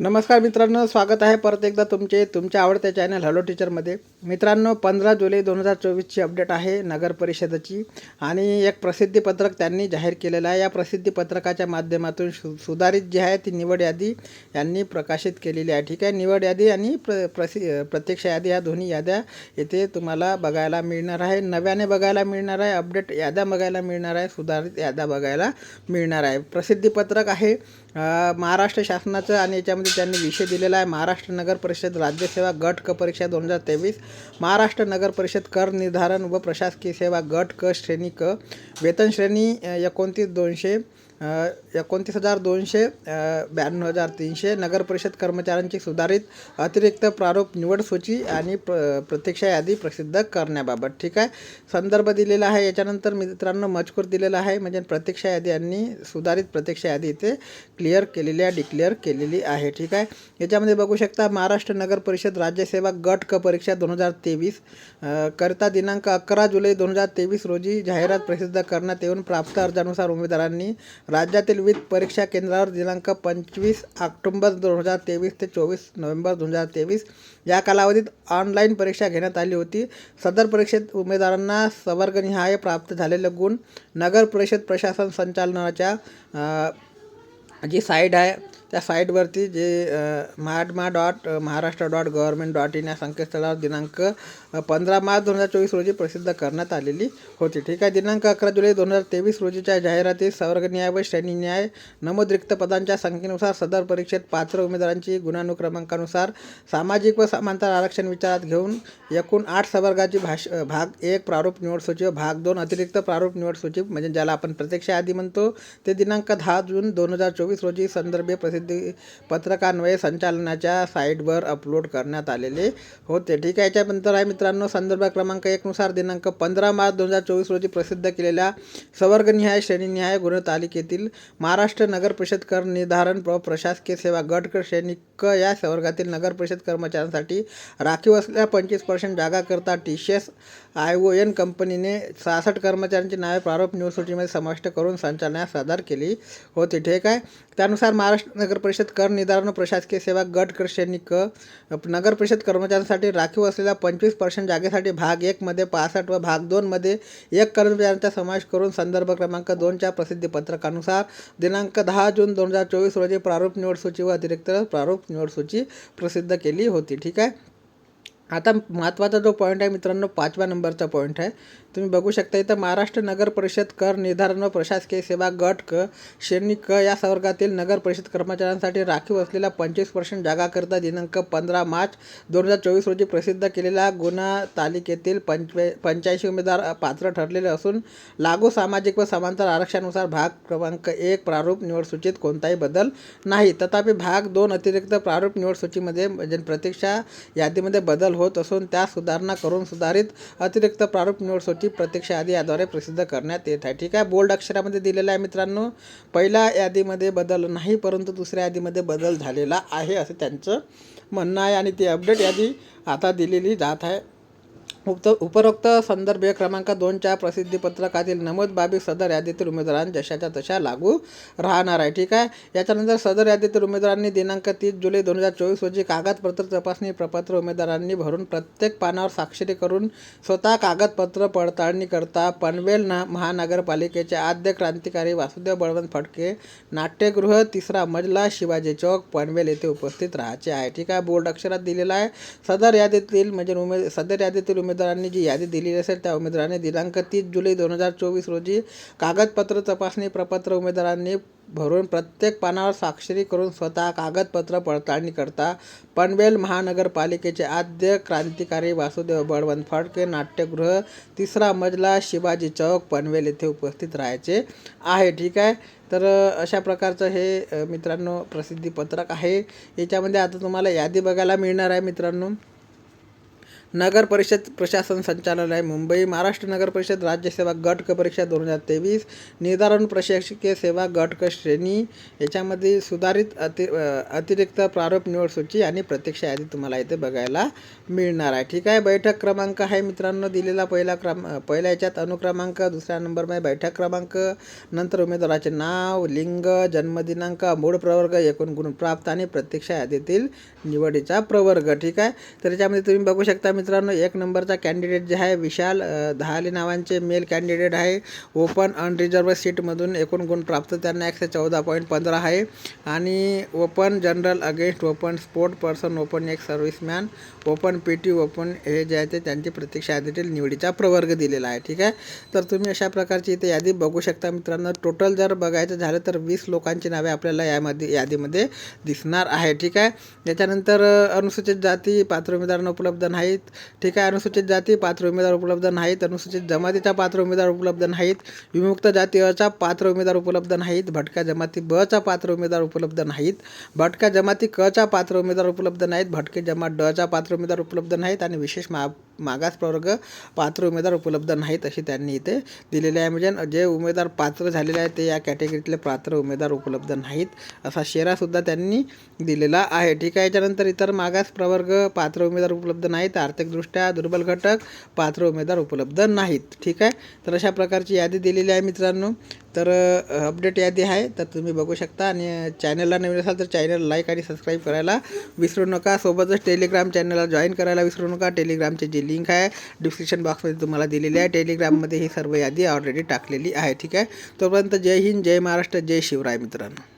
नमस्कार मित्रांनो स्वागत आहे परत एकदा तुमचे तुमच्या आवडत्या चॅनल हॅलो टीचरमध्ये मित्रांनो पंधरा जुलै दोन हजार चोवीसची अपडेट आहे नगर परिषदेची आणि एक प्रसिद्धीपत्रक त्यांनी जाहीर केलेलं आहे. या प्रसिद्धीपत्रकाच्या माध्यमातून सु सुधारित जी आहे ती निवड यादी यांनी प्रकाशित केलेली आहे. ठीक आहे निवड यादी आणि प्र प्रसि प्रत्यक्ष यादी या दोन्ही याद्या येथे तुम्हाला बघायला मिळणार आहे. नव्याने बघायला मिळणार आहे अपडेट याद्या बघायला मिळणार आहे सुधारित याद्या बघायला मिळणार आहे. प्रसिद्धीपत्रक आहे महाराष्ट्र शासनाचं आणि याच्यामध्ये त्यांनी विषय दिलेला आहे. महाराष्ट्र नगर परिषद राज्यसेवा गट क परीक्षा दोन हजार तेवीस महाराष्ट्र नगर परिषद कर निर्धारण व प्रशासकीय सेवा गट क श्रेणी क वेतन श्रेणी एकोणतीस दोनशे एकोणतीस हजार दोनशे ब्याण्णव हजार तीनशे नगर परिषद कर्मचाऱ्यांची सुधारित अतिरिक्त प्रारूप निवड सूची आणि प्र प्रतीक्षा यादी प्रसिद्ध करण्याबाबत. ठीक आहे? संदर्भ दिलेला आहे. याच्यानंतर मित्रांनो मजकूर दिलेला आहे. म्हणजे प्रतीक्षा यादी यांनी सुधारित प्रत्यक्ष यादी इथे क्लिअर केलेली आहे डिक्लेअर केलेली आहे. ठीक आहे? याच्यामध्ये बघू शकता महाराष्ट्र नगर परिषद राज्यसेवा गट क परीक्षा दोन हजार तेवीस करता दिनांक अकरा जुलै दोन हजार तेवीस रोजी जाहिरात प्रसिद्ध करण्यात येऊन प्राप्त अर्जानुसार उमेदवारांनी राज्यातील विविध परीक्षा केंद्रावर दिनांक पंचवीस ऑक्टोंबर दोन हजार तेवीस ते चोवीस नोव्हेंबर दोन हजार तेवीस या कालावधीत ऑनलाईन परीक्षा घेण्यात आली होती. सदर परीक्षेत उमेदवारांना संवर्गनिहाय प्राप्त झालेले गुण नगर परिषद प्रशासन संचालनाच्या जी साईट आहे त्या साईटवरती जे Mahatma dot Maharashtra dot government dot in या संकेतस्थळावर दिनांक पंधरा मार्च दोन हजार चोवीस रोजी प्रसिद्ध करण्यात आलेली होती. ठीक आहे दिनांक अकरा जुलै दोन हजार तेवीस रोजीच्या जाहिरातीत संवर्ग न्याय व श्रेणी न्याय नमूद रिक्त पदांच्या संख्येनुसार सदर परीक्षेत पात्र उमेदवारांची गुणानुक्रमांकानुसार सामाजिक व समांतर आरक्षण विचारात घेऊन एकूण आठ संवर्गाची भाष भाग एक प्रारूप निवड सूची व भाग दोन अतिरिक्त प्रारूप निवड सूची म्हणजे ज्याला आपण प्रत्यक्ष यादी म्हणतो ते दिनांक दहा जून दोन हजार चोवीस चोवीस रोजी संदर्भे प्रसिद्धी पत्रकान्वये संचालनाच्या साईटवर अपलोड करण्यात आलेले होते. ठीक आहे याच्यानंतर आहे मित्रांनो संदर्भ क्रमांक एकनुसार दिनांक पंधरा मार्च दोन हजार चोवीस रोजी प्रसिद्ध केलेल्या संवर्गनिहाय श्रेणीनिहाय गुणतालिकेतील महाराष्ट्र नगर परिषद कर निर्धारण व प्रशासकीय सेवा गट श्रेणी क या संवर्गातील नगर परिषद कर्मचाऱ्यांसाठी राखीव असलेल्या पंचवीस percent जागाकरता T C S I O N कंपनीने सहासष्ट कर्मचाऱ्यांची नावे प्रारूप निवड सूचीमध्ये समाविष्ट करून संचालनास सादर केली होती. ठीक आहे त्यानुसार महाराष्ट्र नगर परिषद कर निर्धारण प्रशासकीय सेवा गट कर नगर परिषद कर्मचाऱ्यांसाठी राखीव असलेल्या पंचवीस पर्सेंट जागेसाठी भाग एकमध्ये पासष्ट व भाग दोनमध्ये एक कर्मचाऱ्यांचा समावेश करून संदर्भ क्रमांक दोनच्या प्रसिद्धीपत्रकानुसार दिनांक दहा जून दोन हजार चोवीस रोजी प्रारूप निवड सूची व अतिरिक्त प्रारूप निवड सूची प्रसिद्ध केली होती. ठीक आहे? आता महत्त्वाचा जो पॉईंट आहे मित्रांनो पाचव्या नंबरचा पॉईंट आहे. तुम्ही बघू शकता इथं महाराष्ट्र नगर परिषद कर निर्धारण व प्रशासकीय सेवा गट क श्रेणी क या संवर्गातील नगर परिषद कर्मचाऱ्यांसाठी राखीव असलेल्या पंचवीस पर्सेंट जागाकरता दिनांक पंधरा मार्च दोन हजार चोवीस रोजी प्रसिद्ध केलेल्या गुन्हा तालिकेतील पंचवे पंच्याऐंशी उमेदवार पात्र ठरलेले असून लागू सामाजिक व समांतर आरक्षणानुसार भाग क्रमांक एक प्रारूप निवड सूचीत कोणताही बदल नाही. तथापि भाग दोन अतिरिक्त प्रारूप निवड सूचीमध्ये म्हणजे प्रतीक्षा यादीमध्ये बदल होत असून त्या सुधारणा करून सुधारित अतिरिक्त प्रारूप निवड सूची प्रत्यक्ष यादी याद्वारे प्रसिद्ध करण्यात येत आहे. ठीक आहे. बोल्ड अक्षरामध्ये दिलेलं आहे मित्रांनो. पहिल्या यादीमध्ये बदल नाही परंतु दुसऱ्या यादीमध्ये बदल झालेला आहे असं त्यांचं म्हणणं आहे आणि ती अपडेट यादी आता दिलेली जात आहे. उक्त उपरोक्त संदर्भ क्रमांक दोनच्या प्रसिद्धीपत्रकातील नमूद बाबी सदर यादीतील उमेदवारांना जशाच्या तशा लागू राहणार आहे. ठीक आहे? याच्यानंतर सदर यादीतील उमेदवारांनी दिनांक तीस जुलै दोन हजार चोवीस रोजी कागदपत्र तपासणी प्रपत्र उमेदवारांनी भरून प्रत्येक पानावर स्वाक्षरी करून स्वतः कागदपत्र पडताळणी करता पनवेल ना महानगरपालिकेचे आद्य क्रांतिकारी वासुदेव बळवंत फडके नाट्यगृह तिसरा मजला शिवाजी चौक पनवेल येथे उपस्थित राहायचे आहे. ठीक आहे? बोर्ड अक्षरात दिलेला आहे. सदर यादीतील म्हणजे उमेद सदर यादीतील उमेदवारांनी जी यादी दिलेली असेल त्या उमेदवारांनी दिनांक तीस जुलै दोन हजार चोवीस रोजी कागदपत्र तपासणी प्रपत्र उमेदवारांनी भरून प्रत्येक पानावर स्वाक्षरी करून स्वतः कागदपत्र पडताळणी करता. पनवेल महानगरपालिकेचे आद्य क्रांतिकारी वासुदेव बळवंत फडके नाट्यगृह तिसरा मजला शिवाजी चौक पनवेल येथे उपस्थित राहायचे आहे. ठीक आहे. तर अशा प्रकारचं हे मित्रांनो प्रसिद्धी पत्रक आहे. याच्यामध्ये आता तुम्हाला यादी बघायला मिळणार आहे मित्रांनो. नगर परिषद प्रशासन संचालनालय मुंबई महाराष्ट्र नगर परिषद राज्य सेवा गट क परीक्षा दोन हजार तेवीस निर्धारण प्रशासकीय सेवा गट क श्रेणी याच्यामध्ये सुधारित अति अतिरिक्त प्रारूप निवड सूची आणि प्रत्यक्ष यादी तुम्हाला इथे बघायला मिळणार आहे. ठीक आहे बैठक क्रमांक आहे मित्रांनो दिलेला पहिला क्रम पहिल्या याच्यात अनुक्रमांक दुसऱ्या नंबरमध्ये बैठक क्रमांक नंतर उमेदवाराचे नाव लिंग जन्मदिनांक मूळ प्रवर्ग एकूण गुण प्राप्त आणि प्रत्यक्ष यादीतील निवडीचा प्रवर्ग. ठीक आहे तर याच्यामध्ये तुम्ही बघू शकता मित्रांनो एक नंबरचा कॅन्डिडेट जे आहे विशाल दहाले नावांचे मेल कॅन्डिडेट आहे. ओपन अनरिझर्व सीटमधून एकूण गुण प्राप्त त्यांना एकशे चौदा पॉईंट पंधरा आहे. आणि open general against open sport person open एक serviceman open P T open हे जे आहे ते त्यांची प्रत्यक्ष यादीतील निवडीचा प्रवर्ग दिलेला आहे. ठीक आहे? तर तुम्ही अशा प्रकारची इथे यादी बघू शकता मित्रांनो. टोटल जर बघायचं झालं तर वीस लोकांची नावे आपल्याला यामध्ये यादीमध्ये दिसणार आहे. ठीक आहे? याच्यानंतर अनुसूचित जाती पात्र उमेदवारांना उपलब्ध नाहीत. ठीक आहे अनुसूचित जाती पात्र उमेदवार उपलब्ध नाहीत अनुसूचित जमातीचा पात्र उमेदवार उपलब्ध नाहीत विमुक्त जाती अचा पात्र उमेदवार उपलब्ध नाहीत भटक्या जमाती बचा पात्र उमेदवार उपलब्ध नाहीत भटक्या जमाती कचा पात्र उमेदवार उपलब्ध नाहीत भटके जमात डचा पात्र उमेदवार उपलब्ध नाहीत आणि विशेष महा मागास प्रवर्ग पात्र उमेदवार उपलब्ध नाहीत असे त्यांनी इथे दिलेले आहे. म्हणजे जे उमेदवार पात्र झालेले आहेत ते या कॅटेगरीतले पात्र उमेदवार उपलब्ध नाहीत असा शेरासुद्धा त्यांनी दिलेला आहे. ठीक आहे याच्यानंतर इतर मागास प्रवर्ग पात्र उमेदवार उपलब्ध नाहीत आर्थिकदृष्ट्या दुर्बल घटक पात्र उमेदवार उपलब्ध नाहीत. ठीक आहे तर अशा प्रकारची यादी दिलेली आहे मित्रांनो. तर अपडेट यादी आहे तर तुम्ही बघू शकता. आणि चॅनलला नवीन असाल तर चॅनल लाईक आणि सबस्क्राईब करायला विसरू नका. सोबतच टेलिग्राम चॅनलला जॉईन करायला विसरू नका. टेलिग्रामची जी लिंक आहे डिस्क्रिप्शन बॉक्समध्ये तुम्हाला दिलेली आहे. टेलिग्राममध्ये ही सर्व यादी ऑलरेडी टाकलेली आहे. ठीक आहे? तोपर्यंत जय हिंद जय महाराष्ट्र जय शिवराय मित्रांनो.